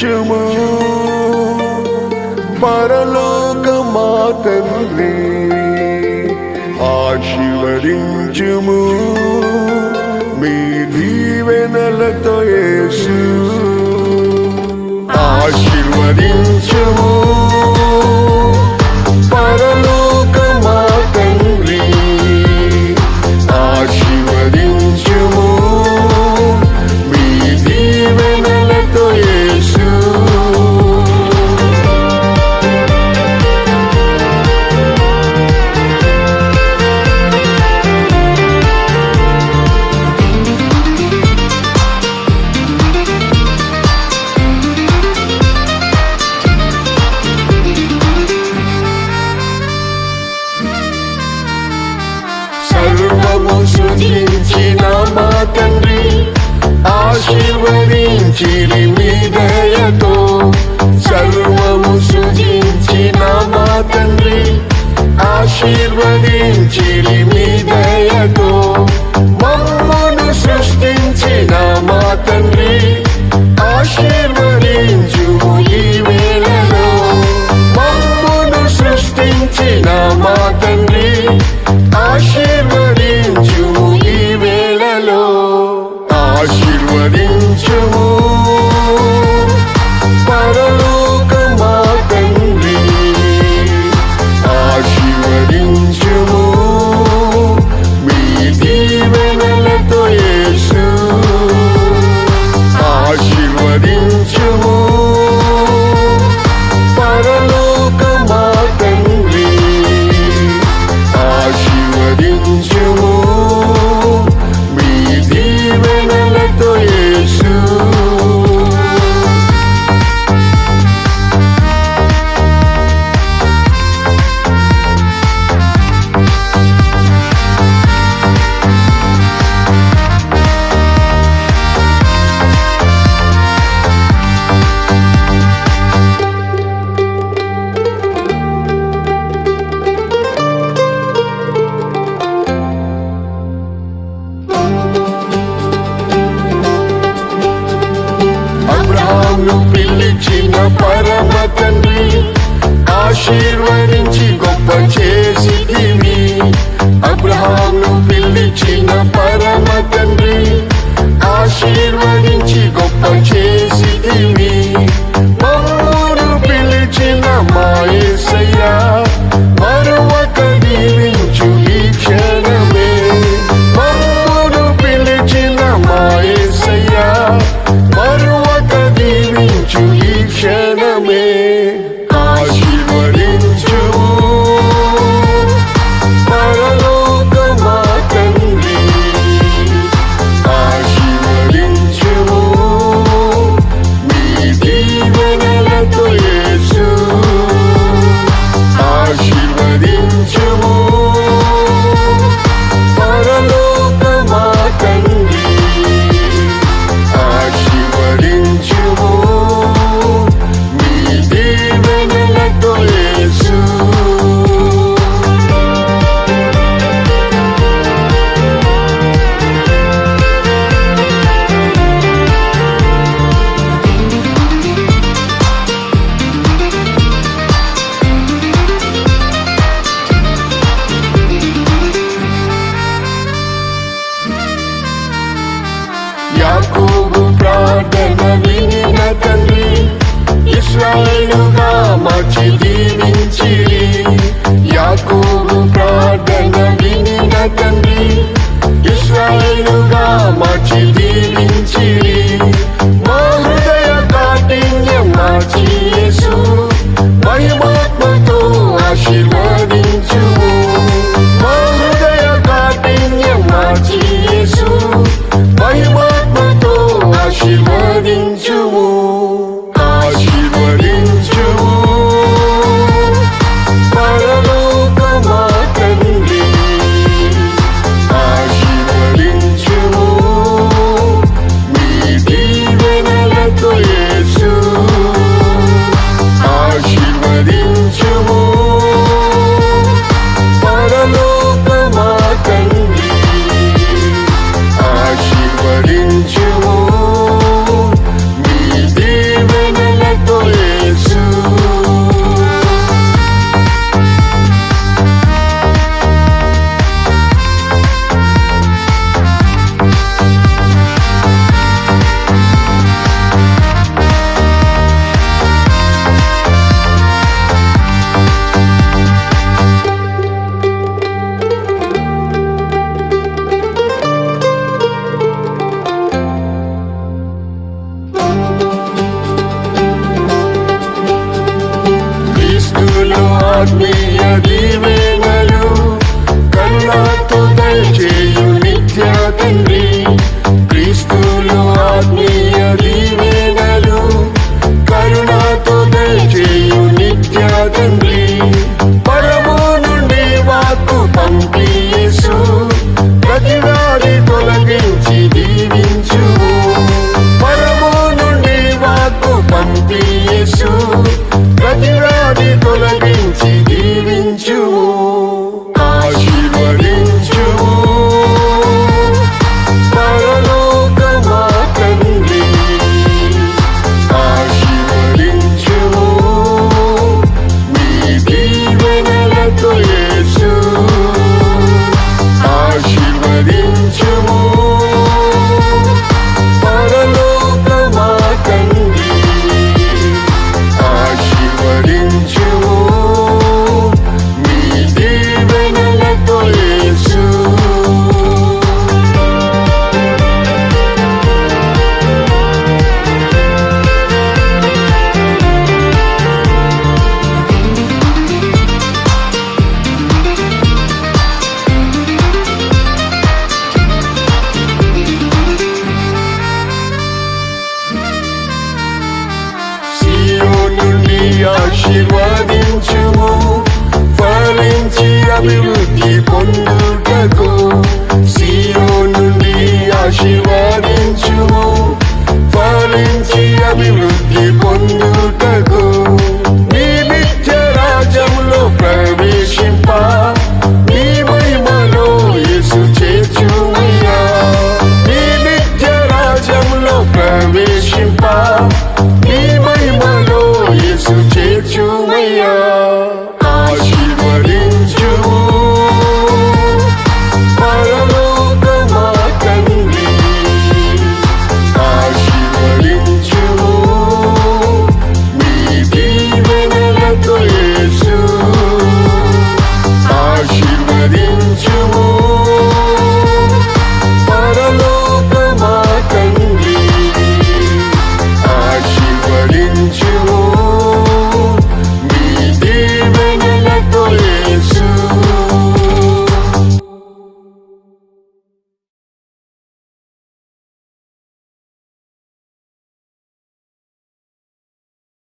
రాజ్యము? పరలోకమాతీ ఆశీవరించుము తండ్రి మీ దీవెనలతో ఆశీర్వదించుము. ఇచ్చిన మా తండ్రి ఆశీర్వదించిరి మీ దయతో. సర్వము సృజించిన మా తండ్రి ఆశీర్వదించిరి ఆశీర్వదించి గొప్ప చేసితివి అబ్రహాను పిలిచిన పరమ తండ్రి ఆశీర్వదించి గొప్ప చేసితివి మమ్మను పిలిచిన మాయసయ్యా మరొక దీవించు ఈ క్షణమే. మమ్మను పిలిచిన మాయసయ్యా మరొక దీవించు ఈ క్షణమే. 누가 마치 님인지. అభివృద్ధి పొందుటకు సియో నుండి ఆశీర్వాదించుము. పాలించి అభివృద్ధి పొందుటకు నీ నిత్య రాజ్యములో ప్రవేశింప. నీ మహిమలో యేసు చేర్చుమయ్యా. నీ నిత్య రాజ్యములో ప్రవేశ